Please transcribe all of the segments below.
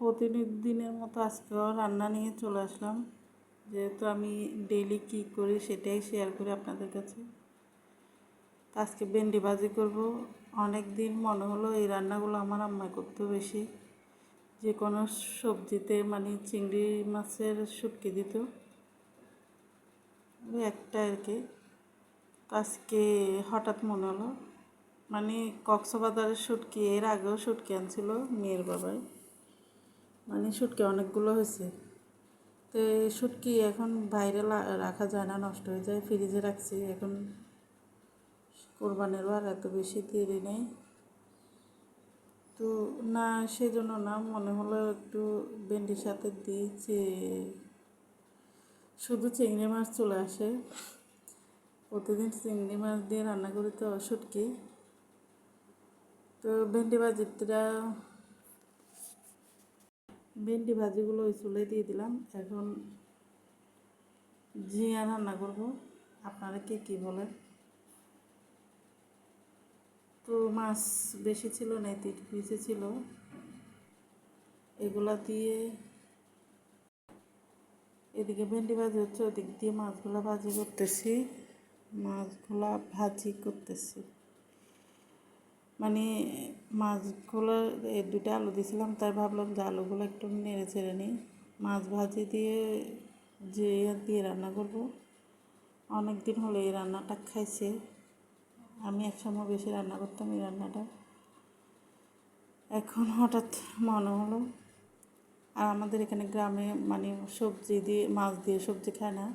প্রতিদিনের মতো আজকেও রান্না নিয়ে চলে আসলাম। যেহেতু আমি ডেইলি কী করি সেটাই শেয়ার করি আপনাদের কাছে। আজকে ভেন্ডি ভাজি করব। অনেক দিন মনে হলো এই রান্নাগুলো আমার আম্মাই করতো বেশি। যে কোনো সবজিতে মানে চিংড়ি মাছের শুটকি দিত। একটা আর কি। আজকে হঠাৎ মনে হলো মানে কক্সবাজারের শুটকি, এর আগেও শুটকি আনছিল মেয়ের বাবাই। মানে শুটকি অনেকগুলো হয়েছে। তো শুটকি এখন বাইরে রাখা যায় না, নষ্ট হয়ে যায়। ফ্রিজে রাখছি। এখন কোরবানেরও আর এত বেশি দেরি নেই। তো না, সেজন্য না, মনে হলো একটু ভেন্ডির সাথে দিই যে শুধু চিংড়ি মাছ চলে আসে। প্রতিদিন চিংড়ি মাছ দিয়ে রান্না করি তো শুটকি তো ভেন্ডি ভাজিটা ভেন্ডি ভাজিগুলো ওই চুলে দিয়ে দিলাম। এখন জিয়া রান্না করব। আপনারা কে কী বলেন? তো মাছ বেশি ছিল না তিন পিসে ছিল। এগুলা দিয়ে এদিকে ভেন্ডি ভাজি হচ্ছে, ওদিক দিয়ে মাছগুলা ভাজি করতেছি। মাছগুলা ভাজি করতেছি। মানে মাছগুলো এই দুটো আলু দিয়েছিলাম তাই ভাবলাম যে আলুগুলো একটু নেড়ে চেড়ে নিই। মাছ ভাজি দিয়ে যে দিয়ে রান্না করব অনেক দিন হলো এই রান্নাটা খাইছে। আমি একসময় বেশি রান্না করতাম এই রান্নাটা। এখন হঠাৎ মনে হলো, আর আমাদের এখানে গ্রামে মানে সবজি দিয়ে, মাছ দিয়ে সবজি খায় না।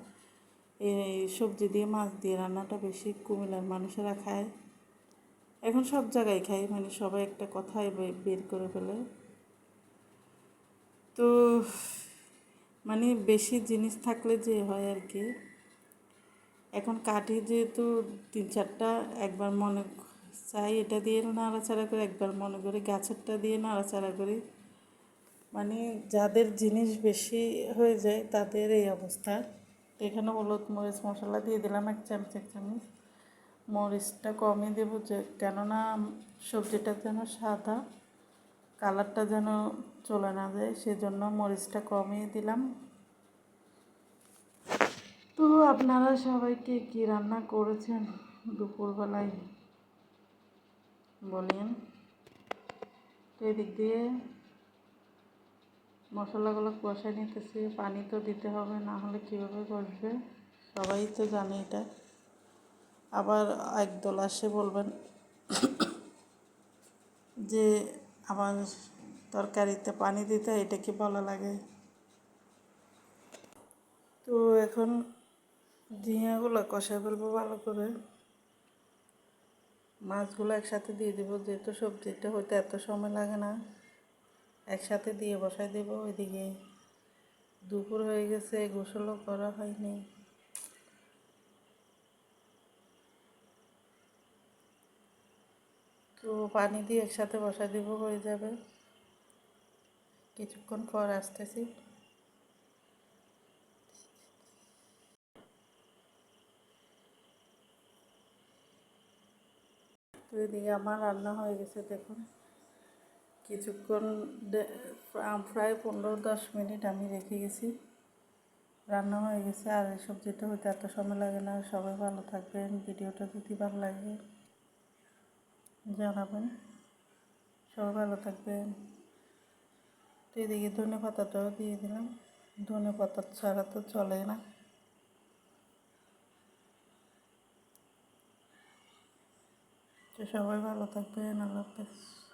এই সবজি দিয়ে মাছ দিয়ে রান্নাটা বেশি কুমিল্লার মানুষেরা খায়। এখন সব জায়গায় খাই মানে সবাই একটা কথাই বের করে ফেলে। তো মানে বেশি জিনিস থাকলে যে হয় আর কি। এখন কাঠি যেহেতু তিন চারটা, একবার মনে চাই এটা দিয়ে নাড়াচাড়া করে, একবার মনে করি গাছেরটা দিয়ে নাড়াচাড়া করি। মানে যাদের জিনিস বেশি হয়ে যায় তাদের এই অবস্থা। এখানে হলুদ মরিচ মশলা দিয়ে দিলাম, এক চামচ এক চামচ। মরিচটা কমই দেবো যে, কেননা সবজিটা যেন সাদা, কালারটা যেন চলে না যায়, সেজন্য মরিচটা কমই দিলাম। তো আপনারা সবাইকে কি রান্না করেছেন দুপুরবেলায়? বলেন। তো এদিক দিয়ে মশলাগুলো কষাই নিতেছি, পানি তো দিতে হবে, না হলে কীভাবে কষবে? সবাই তো জানে এটা। আবার একদল আসে বলবেন যে আমার তরকারিতে পানি দিতে এটা কি ভালো লাগে? তো এখন ঝিঙাগুলো কষা ফেলব ভালো করে। মাছগুলো একসাথে দিয়ে দেবো, যেহেতু সবজিটা হইতে এত সময় লাগে না। একসাথে দিয়ে বসাই দেবো, ওইদিকে দুপুর হয়ে গেছে, গোসলও করা হয়নি। তো পানি দিয়ে একসাথে বসাই দিব, হয়ে যাবে। কিছুক্ষণ পর আসতেছি। এদিকে আমার রান্না হয়ে গেছে, দেখুন। কিছুক্ষণ প্রায় পনেরো দশ মিনিট আমি রেখে গেছি। রান্না হয়ে গেছে, আর এই সবজিটা হতে এত সময় লাগে না। সবাই ভালো থাকবেন। ভিডিওটা যদি ভালো লাগে জানাবেন। সবাই ভালো থাকবেন। তো এদিকে ধনে পাতাটাও দিয়ে দিলাম। ধনে পাতা ছাড়া তো চলে না। তো সবাই ভালো থাকবেন, আল্লাহ হাফেজ।